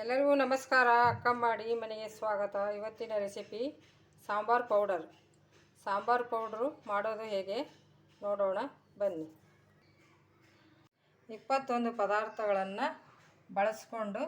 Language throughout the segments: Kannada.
ಎಲ್ಲರಿಗೂ ನಮಸ್ಕಾರ. ಅಕ್ಕ ಮಾಡಿ ಮನೆಗೆ ಸ್ವಾಗತ. ಇವತ್ತಿನ recipe sambar powder. Sambar powder ಮಾಡೋದು ಹೇಗೆ? ನೋಡೋಣ. ಬನ್ನಿ. ಇಪ್ಪತ್ತೊಂದು ಪದಾರ್ಥಗಳನ್ನು ಬಳಸ್ಕೊಂಡು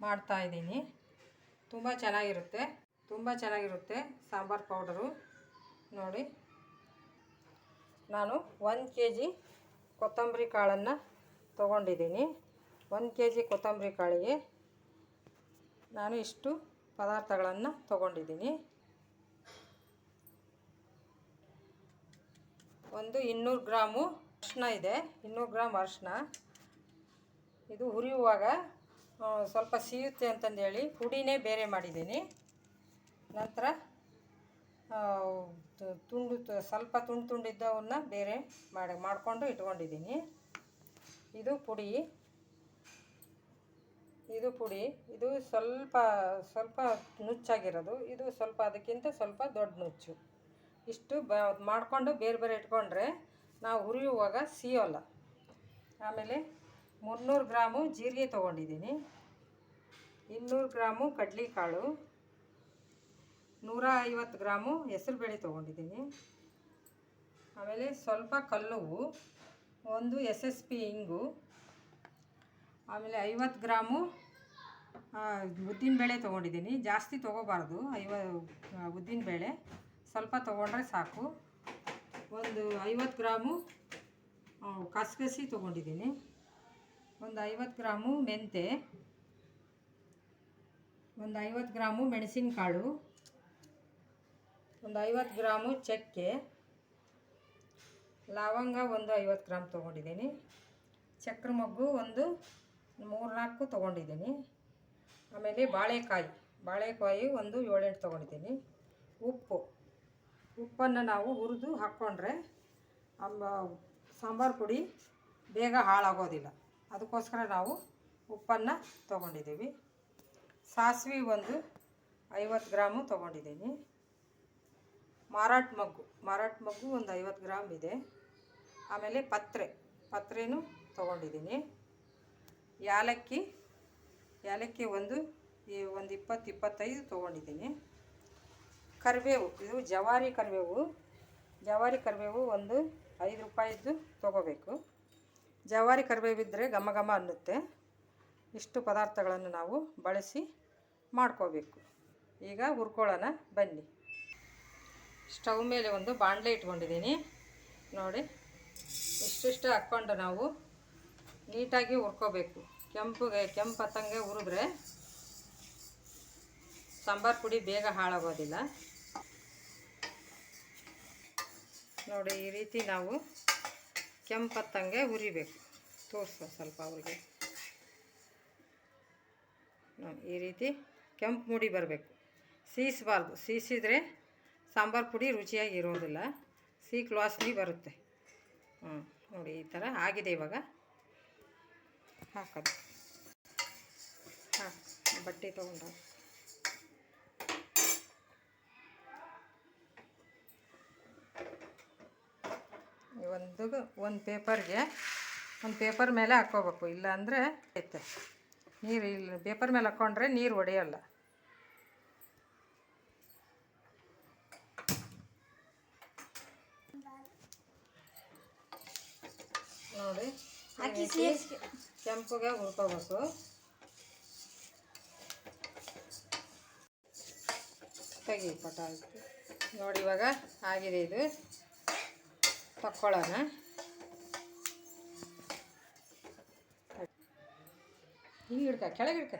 ಮಾಡ್ತಾಯಿದ್ದೀನಿ ತುಂಬ ಚೆನ್ನಾಗಿರುತ್ತೆ. ತುಂಬ ಚೆನ್ನಾಗಿರುತ್ತೆ ಸಾಂಬಾರು ಪೌಡರು. ನೋಡಿ. ನಾನು ಒಂದು ಕೆ ಜಿ ಕೊತ್ತಂಬರಿ ಕಾಳನ್ನು ತೊಗೊಂಡಿದ್ದೀನಿ. ಒಂದು ಕೆ ಜಿ ಕೊತ್ತಂಬರಿ ಕಾಳಿಗೆ ನಾನು ಇಷ್ಟು ಪದಾರ್ಥಗಳನ್ನು ತಗೊಂಡಿದ್ದೀನಿ. ಒಂದು ಇನ್ನೂರು ಗ್ರಾಮು ಅರಿಶಿನ ಇದೆ. ಇನ್ನೂರು ಗ್ರಾಮ್ ಅರಿಶಿನ ಇದು ಹುರಿಯುವಾಗ ಸ್ವಲ್ಪ ಸಿಯುತ್ತೆ ಅಂತಂದೇಳಿ ಪುಡಿನೇ ಬೇರೆ ಮಾಡಿದ್ದೀನಿ. ನಂತರ ತುಂಡು ಸ್ವಲ್ಪ ತುಂಡು ತುಂಡಿದ್ದವನ್ನ ಬೇರೆ ಮಾಡಿ, ಮಾಡಿಕೊಂಡು ಇಟ್ಕೊಂಡಿದ್ದೀನಿ. ಇದು ಪುಡಿ. ಇದು ಪುಡಿ, ಇದು ಸ್ವಲ್ಪ ಸ್ವಲ್ಪ ನುಚ್ಚಾಗಿರೋದು. ಇದು ಸ್ವಲ್ಪ ಅದಕ್ಕಿಂತ ಸ್ವಲ್ಪ ದೊಡ್ಡ ನುಚ್ಚು. ಇಷ್ಟು ಬ, ಮಾಡಿಕೊಂಡು ಬೇರೆ ಬೇರೆ ಇಟ್ಕೊಂಡ್ರೆ ನಾವು ಹುರಿಯುವಾಗ ಸಿಯೋಲ್ಲ. ಆಮೇಲೆ ಮುನ್ನೂರು ಗ್ರಾಮು ಜೀರಿಗೆ ತೊಗೊಂಡಿದ್ದೀನಿ. ಇನ್ನೂರು ಗ್ರಾಮು ಕಡಲೆಕಾಳು. ನೂರ ಐವತ್ತು ಗ್ರಾಮು ಹೆಸರುಬೇಳೆ ತೊಗೊಂಡಿದ್ದೀನಿ. ಆಮೇಲೆ ಸ್ವಲ್ಪ ಕಲ್ಲುವು, ಒಂದು ಎಸ್ ಎಸ್ ಪಿ ಇಂಗು ಆಮೇಲೆ ಐವತ್ತು ಗ್ರಾಮು ಉದ್ದಿನಬೇಳೆ ತೊಗೊಂಡಿದ್ದೀನಿ. ಜಾಸ್ತಿ ತೊಗೋಬಾರ್ದು. ಐವ ಉದ್ದಿನಬೇಳೆ ಸ್ವಲ್ಪ ತೊಗೊಂಡ್ರೆ ಸಾಕು. ಒಂದು ಐವತ್ತು ಗ್ರಾಮು ಕಸಗಸಿ ತೊಗೊಂಡಿದ್ದೀನಿ. ಒಂದು ಐವತ್ತು ಗ್ರಾಮು ಮೆಂತೆ. ಒಂದು ಐವತ್ತು ಗ್ರಾಮು ಮೆಣಸಿನಕಾಳು. ಒಂದು ಐವತ್ತು ಗ್ರಾಮು ಚಕ್ಕೆ. ಲವಂಗ ಒಂದು ಐವತ್ತು ಗ್ರಾಮ್ ತೊಗೊಂಡಿದ್ದೀನಿ. ಚಕ್ರ ಮೊಗ್ಗು ಒಂದು ಮೂರ್ನಾಲ್ಕು ತೊಗೊಂಡಿದ್ದೀನಿ. ಆಮೇಲೆ ಬಾಳೆಕಾಯಿ ಬಾಳೆಕಾಯಿ ಒಂದು ಏಳೆಂಟು ತೊಗೊಂಡಿದ್ದೀನಿ. ಉಪ್ಪು, ಉಪ್ಪನ್ನು ನಾವು ಹುರಿದು ಹಾಕ್ಕೊಂಡ್ರೆ ಅಮ್ಮ ಸಾಂಬಾರು ಪುಡಿ ಬೇಗ ಹಾಳಾಗೋದಿಲ್ಲ. ಅದಕ್ಕೋಸ್ಕರ ನಾವು ಉಪ್ಪನ್ನು ತೊಗೊಂಡಿದ್ದೀವಿ. ಸಾಸಿವೆ ಒಂದು ಐವತ್ತು ಗ್ರಾಮು ತೊಗೊಂಡಿದ್ದೀನಿ. ಮಾರಾಟ ಮಗ್ಗು ಮಾರಾಟ ಮಗ್ಗು ಒಂದು ಐವತ್ತು ಗ್ರಾಮ್ ಇದೆ. ಆಮೇಲೆ ಪತ್ರೆ, ಪತ್ರೆನೂ ತೊಗೊಂಡಿದ್ದೀನಿ. ಯಾಲಕ್ಕಿ ಯಾಲಕ್ಕಿ ಒಂದು, ಈ ಒಂದು ಇಪ್ಪತ್ತು, ಇಪ್ಪತ್ತೈದು ತೊಗೊಂಡಿದ್ದೀನಿ. ಕರಿಬೇವು, ಇದು ಜವಾರಿ ಕರಿಬೇವು. ಜವಾರಿ ಕರಿಬೇವು ಒಂದು ಐದು ರೂಪಾಯಿದ್ದು ತೊಗೋಬೇಕು. ಜವಾರಿ ಕರಿಬೇವು ಇದ್ದರೆ ಘಮ ಘಮ ಅನ್ನುತ್ತೆ. ಇಷ್ಟು ಪದಾರ್ಥಗಳನ್ನು ನಾವು ಬಳಸಿ ಮಾಡ್ಕೋಬೇಕು. ಈಗ ಹುರ್ಕೊಳ್ಳೋಣ, ಬನ್ನಿ. ಸ್ಟವ್ ಮೇಲೆ ಒಂದು ಬಾಣಲೆ ಇಟ್ಕೊಂಡಿದ್ದೀನಿ. ನೋಡಿ, ಇಷ್ಟಿಷ್ಟು ಹಾಕ್ಕೊಂಡು ನಾವು ನೀಟಾಗಿ ಹುರ್ಕೋಬೇಕು. ಕೆಂಪುಗೆ, ಕೆಂಪು ಹತ್ತಂಗೆ ಹುರಿದ್ರೆ ಸಾಂಬಾರು ಪುಡಿ ಬೇಗ ಹಾಳಾಗೋದಿಲ್ಲ. ನೋಡಿ, ಈ ರೀತಿ ನಾವು ಕೆಂಪು ಹತ್ತಂಗೆ ಹುರಿಬೇಕು. ತೋರಿಸ ಸ್ವಲ್ಪ ಅವ್ರಿಗೆ. ಈ ರೀತಿ ಕೆಂಪು ಮುಡಿ ಬರಬೇಕು. ಸೀಸಬಾರ್ದು. ಸೀಸಿದರೆ ಸಾಂಬಾರು ಪುಡಿ ರುಚಿಯಾಗಿ ಇರೋದಿಲ್ಲ. ಸೀಕ್ ಬರುತ್ತೆ. ಹ್ಞೂ ನೋಡಿ, ಈ ಥರ ಆಗಿದೆ ಇವಾಗ. ಹಾಕೋದು. ಹಾಂ, ಬಟ್ಟೆ ತೊಗೊಂಡು. ಒಂದು ಒಂದು ಪೇಪರ್ಗೆ, ಒಂದು ಪೇಪರ್ ಮೇಲೆ ಹಾಕ್ಕೋಬೇಕು. ಇಲ್ಲ ಅಂದರೆ ಐತೆ. ನೀರು ಇಲ್ಲ, ಪೇಪರ್ ಮೇಲೆ ಹಾಕ್ಕೊಂಡ್ರೆ ನೀರು ಒಡೆಯೋಲ್ಲ. ನೋಡಿ. ಈ ಕೆಂಪಗೆ ಹುರ್ಕೋಬೇಕು. ತೆಗಿ ಪಟ ನೋಡಿ ಇವಾಗ ಆಗಿದೆ ಇದು. ತಕ್ಕೊಳ್ಳೋಣ ಹಿಂಗೆ ಹಿಡ್ಕ ಕೆಳಗೆ ಹಿಡ್ಕ.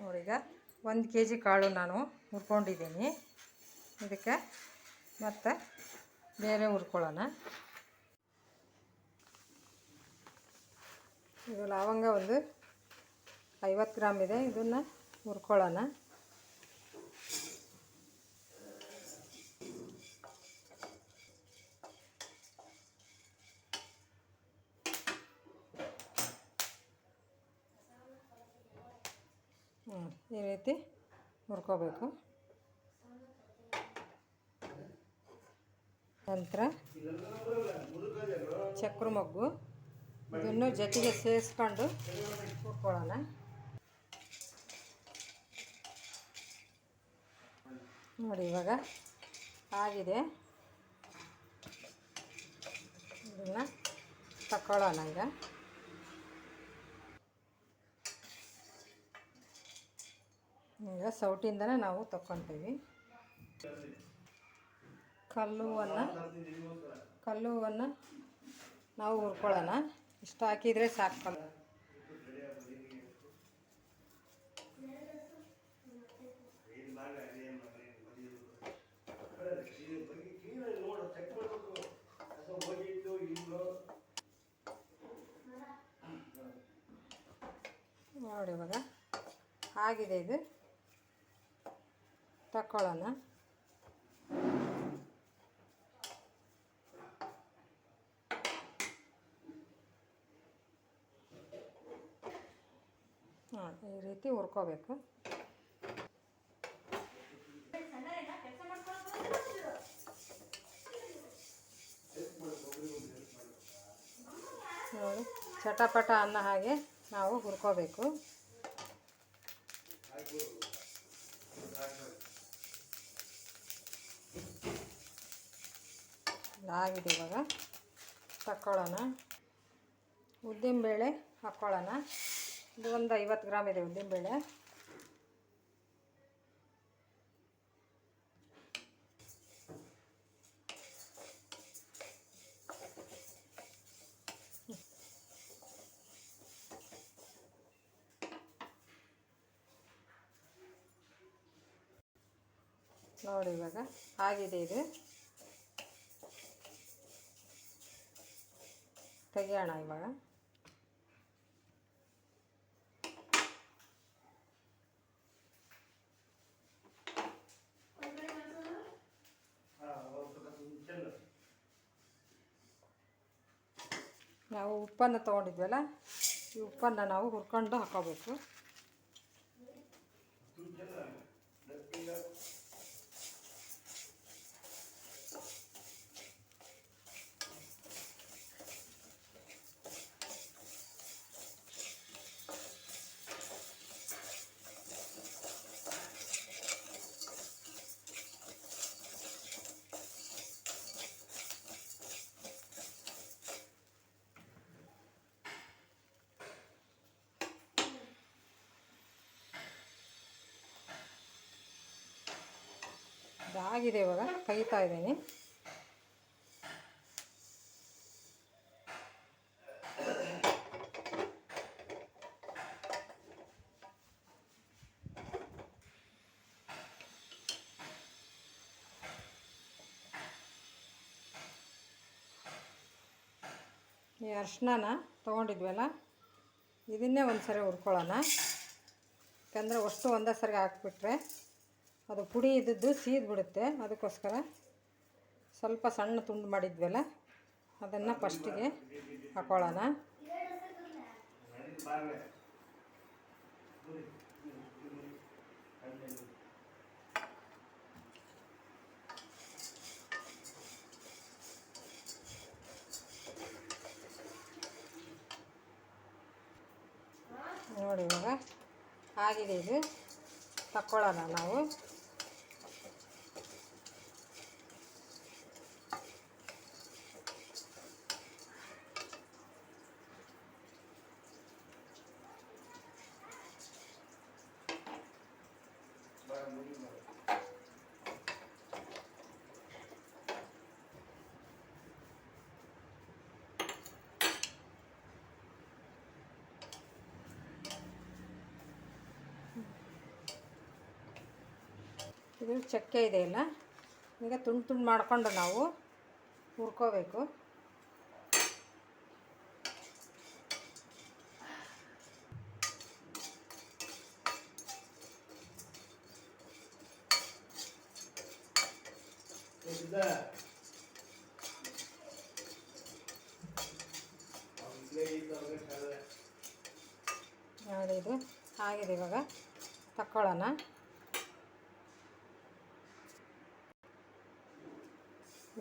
ನೋಡೀಗ ಒಂದು ಕೆ ಜಿ ಕಾಳು ನಾನು ಹುರ್ಕೊಂಡಿದ್ದೀನಿ. ಇದಕ್ಕೆ ಮತ್ತು ಬೇರೆ ಹುರ್ಕೊಳ್ಳೋಣ. ಇದು ಲವಂಗ ಒಂದು ಐವತ್ತು ಗ್ರಾಮ್ ಇದೆ, ಇದನ್ನ ಹುರ್ಕೊಳ್ಳೋಣ. ಈ ರೀತಿ ಹುರ್ಕೋಬೇಕು. ನಂತರ ಚಕ್ರ ಮೊಗ್ಗು. ಇದನ್ನು ಜೊತೆಗೆ ಸೇರಿಸ್ಕೊಂಡು ಹುರ್ಕೊಳ್ಳೋಣ ನೋಡಿ, ಇವಾಗ ಆಗಿದೆ. ಇದನ್ನು ತಗೊಳ್ಳೋಣ ಈಗ. ಈಗ ಸೌಟಿಂದನೇ ನಾವು ತಗೊತೀವಿ ಕಲ್ಲು ಹೂವನ್ನು ಕಲ್ಲು ಹೂವನ್ನು ನಾವು ಹುರ್ಕೊಳ್ಳೋಣ. ಇಷ್ಟು ಹಾಕಿದರೆ ಸಾಕು ಕಲ್ಲು. ನೋಡಿ ಇವಾಗ, ಆಗಿದೆ ಇದು. ತಗೊಳ್ಳೋಣ ಹಾಂ, ಈ ರೀತಿ ಹುರ್ಕೋಬೇಕು. ನೋಡಿ, ಚಟಪಟ ಅನ್ನ ಹಾಗೆ ನಾವು ಹುರ್ಕೋಬೇಕು. ಆಗಿದೆ ಇವಾಗ. ತಕ್ಕೊಳ್ಳೋಣ. ಉದ್ದಿನಬೇಳೆ ಹಾಕ್ಕೊಳ್ಳೋಣ. ಇದು ಒಂದು ಐವತ್ತು ಗ್ರಾಮ್ ಇದೆ ಉದ್ದಿನಬೇಳೆ. ನೋಡಿ ಇವಾಗ ಆಗಿದೆ ಇದು. ತೆಗೆಯೋಣ ಇವಾಗ ನಾವು ಉಪ್ಪನ್ನು ತೊಗೊಂಡಿದ್ವಲ್ಲ ಈ ಉಪ್ಪನ್ನು ನಾವು ಹುರ್ಕೊಂಡು ಹಾಕೋಬೇಕು. ಇದಾಗಿದೆ ಇವಾಗ. ಕೈತಾ ಇದ್ದೀನಿ. ಈ ಅರ್ಶಿನ ತೊಗೊಂಡಿದ್ವಲ್ಲ, ಇದನ್ನೇ ಒಂದು ಸರಿ ಹುರ್ಕೊಳ್ಳೋಣ. ಯಾಕಂದರೆ ಅಷ್ಟು ಒಂದೇ ಸರಿ ಹಾಕ್ಬಿಟ್ರೆ ಅದು ಪುಡಿ ಇದ್ದದ್ದು ಸೀದ್ಬಿಡುತ್ತೆ. ಅದಕ್ಕೋಸ್ಕರ ಸ್ವಲ್ಪ ಸಣ್ಣ ತುಂಡು ಮಾಡಿದ್ವಲ್ಲ, ಅದನ್ನು ಫಸ್ಟಿಗೆ ಹಾಕೊಳ್ಳೋಣ. ನೋಡಿ ಇವಾಗ, ಆಗಿದೆ ಇದು. ತಕ್ಕೊಳ್ಳೋಣ ನಾವು. ಇದು ಚಕ್ಕೆ ಇದೆಯಲ್ಲ ಈಗ ತುಂಡು ತುಂಡು ಮಾಡಿಕೊಂಡು ನಾವು ಹುರ್ಕೋಬೇಕು. ನೋಡಿ ಇದು ಆಗಿದೆ ಇವಾಗ. ತಕ್ಕೊಳ್ಳೋಣ.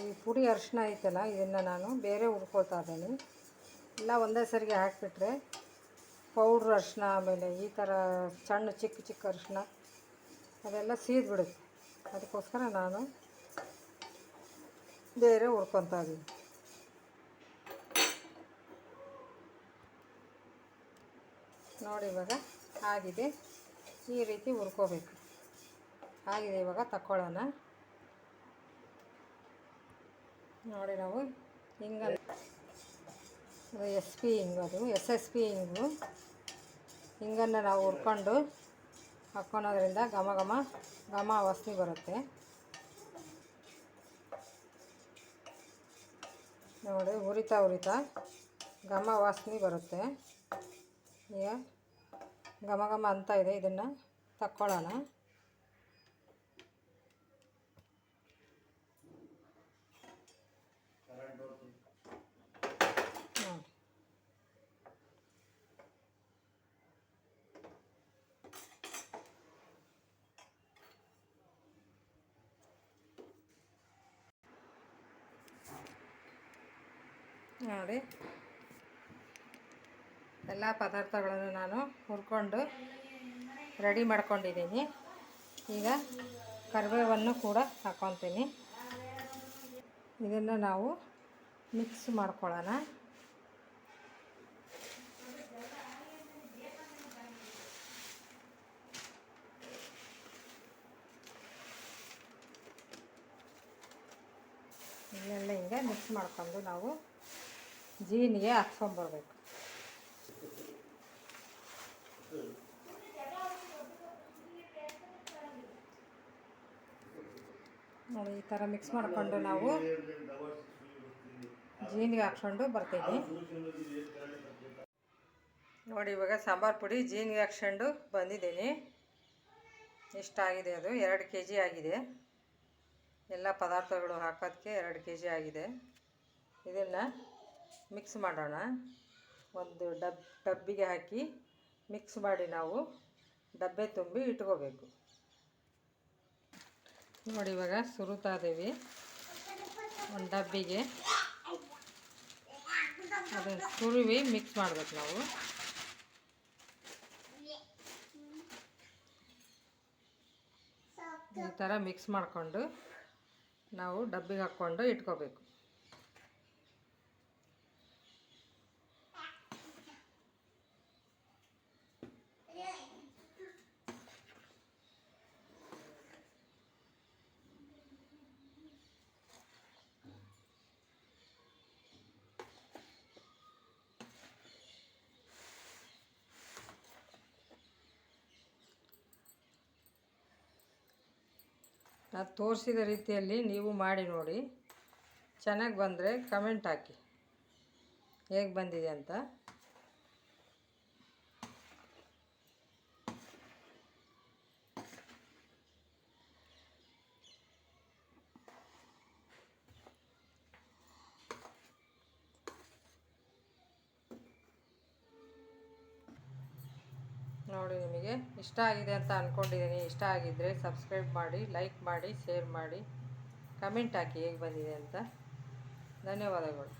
ಈ ಪುಡಿ ಅರಿಶಿನ ಐತಲ್ಲ, ಇದನ್ನು ನಾನು ಬೇರೆ ಹುಡ್ಕೊಳ್ತಾ ಇದ್ದೀನಿ. ಎಲ್ಲ ಒಂದೇ ಸರಿಗೆ ಹಾಕಿಬಿಟ್ರೆ ಪೌಡ್ರ್ ಅರಿಶಿನ, ಆಮೇಲೆ ಈ ಥರ ಸಣ್ಣ ಚಿಕ್ಕ ಚಿಕ್ಕ ಅರಿಶಿನ, ಅದೆಲ್ಲ ಸೀದ್ಬಿಡುತ್ತೆ. ಅದಕ್ಕೋಸ್ಕರ ನಾನು ಬೇರೆ ಹುರ್ಕೊತಾ ಇದ್ದೀನಿ. ನೋಡಿ ಇವಾಗ ಆಗಿದೆ. ಈ ರೀತಿ ಹುರ್ಕೋಬೇಕು. ಆಗಿದೆ ಇವಾಗ ತಕ್ಕೊಳ್ಳೋಣ. ನೋಡಿ ನಾವು ಹಿಂಗ ಎಸ್ ಪಿ ಹಿಂಗದು ಎಸ್ ಎಸ್ ಪಿ ಹಿಂಗು. ಹಿಂಗನ್ನು ನಾವು ಹುರ್ಕೊಂಡು ಹಾಕ್ಕೊಳೋದ್ರಿಂದ ಘಮ ಘಮ ಘಮ ವಾಸನೆ ಬರುತ್ತೆ. ನೋಡಿ ಹುರಿತಾ ಹುರಿತಾ ಘಮ ವಾಸನೆ ಬರುತ್ತೆ. ಈಗ ಘಮ ಘಮ ಅಂತ ಇದೆ, ಇದನ್ನು ತಕ್ಕೊಳ್ಳೋಣ ನೋಡಿ ನೋಡಿ. ಎಲ್ಲ ಪದಾರ್ಥಗಳನ್ನು ನಾನು ಹುರ್ಕೊಂಡು ರೆಡಿ ಮಾಡ್ಕೊಂಡಿದ್ದೀನಿ. ಈಗ ಕರಿಬೇವನ್ನು ಕೂಡ ಹಾಕೊತೀನಿ. ಇದನ್ನು ನಾವು ಮಿಕ್ಸ್ ಮಾಡ್ಕೊಳ್ಳೋಣ. ಇದನ್ನೆಲ್ಲ ಹಿಂಗೆ ಮಿಕ್ಸ್ ಮಾಡ್ಕೊಂಡು ನಾವು ಜೀನಿಗೆ ಹಾಕ್ಸ್ಕೊಂಬರ್ಬೇಕು ನೋಡಿ, ಈ ಥರ ಮಿಕ್ಸ್ ಮಾಡಿಕೊಂಡು ನಾವು ಜೀನಿಗೆ ಹಾಕ್ಸ್ಕೊಂಡು ಬರ್ತೀನಿ. ನೋಡಿ, ಇವಾಗ ಸಾಂಬಾರು ಪುಡಿ ಜೀನಿಗೆ ಹಾಕ್ಸ್ಕೊಂಡು ಬಂದಿದ್ದೀನಿ. ಇಷ್ಟಾಗಿದೆ ಅದು, ಎರಡು ಕೆ ಜಿ ಆಗಿದೆ. ಎಲ್ಲ ಪದಾರ್ಥಗಳು ಹಾಕೋದಕ್ಕೆ ಎರಡು ಕೆ ಜಿ ಆಗಿದೆ. ಇದನ್ನು ಮಿಕ್ಸ್ ಮಾಡೋಣ. ಒಂದು ಡಬ್, ಡಬ್ಬಿಗೆ ಹಾಕಿ ಮಿಕ್ಸ್ ಮಾಡಿ ನಾವು ಡಬ್ಬೆ ತುಂಬಿ ಇಟ್ಕೋಬೇಕು. ನೋಡಿ ಇವಾಗ ಸುರುತ್ತಾ ಇದ್ದೀವಿ. ಒಂದು ಡಬ್ಬಿಗೆ ಅದನ್ನು ಸುರುವಿ ಮಿಕ್ಸ್ ಮಾಡಬೇಕು ನಾವು. ಈ ಥರ ಮಿಕ್ಸ್ ಮಾಡಿಕೊಂಡು ನಾವು ಡಬ್ಬಿಗೆ ಹಾಕ್ಕೊಂಡು ಇಟ್ಕೋಬೇಕು. ನಾನು ತೋರಿಸಿದ ರೀತಿಯಲ್ಲಿ ನೀವು ಮಾಡಿ ನೋಡಿ. ಚೆನ್ನಾಗಿ ಬಂದರೆ ಕಮೆಂಟ್ ಹಾಕಿ. ಹೇಗೆ ಬಂದಿದೆ ಅಂತ. ನೋಡಿ ನಿಮಗೆ ಇಷ್ಟ ಆಗಿದೆ ಅಂತ ಅಂದ್ಕೊಂಡಿದ್ದೀನಿ ಇಷ್ಟ ಆಗಿದ್ದರೆ ಸಬ್ಸ್ಕ್ರೈಬ್ ಮಾಡಿ ಲೈಕ್ ಮಾಡಿ ಶೇರ್ ಮಾಡಿ ಕಮೆಂಟ್ ಹಾಕಿ ಹೇಗೆ ಬಂದಿದೆ ಅಂತ. ಧನ್ಯವಾದಗಳು.